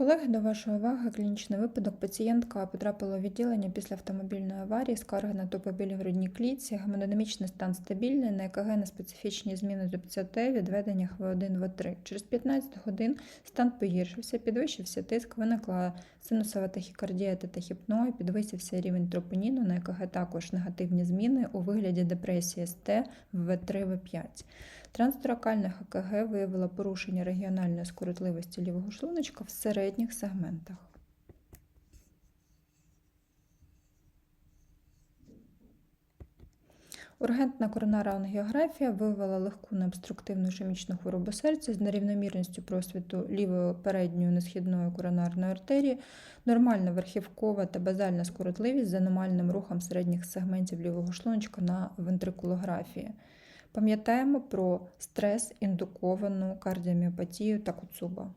Колеги, до вашої уваги клінічний випадок. Пацієнтка потрапила у відділення після автомобільної аварії, скарги на тупобіль в грудній клітці, гемодинамічний стан стабільний, на ЕКГ на специфічні зміни до ПЦТ, відведення ХВ1, В3. Через 15 годин стан погіршився, підвищився тиск, виникла синусова тахікардія та тахіпноя, підвисився рівень тропоніну, на ЕКГ також негативні зміни у вигляді депресії СТ в В3, В5. Трансторакальне ЕКГ виявило порушення регіональної скоротливості лівого шлуночка в середніх сегментах. Ургентна коронарна ангіографія виявила легку необструктивну ішемічну хворобу серця з нерівномірністю просвіту лівої передньої несхідної коронарної артерії, нормальна верхівкова та базальна скоротливість з аномальним рухом середніх сегментів лівого шлуночка на вентрикулографії. Пам'ятаємо про стрес, індуковану кардіоміопатію та куцуба.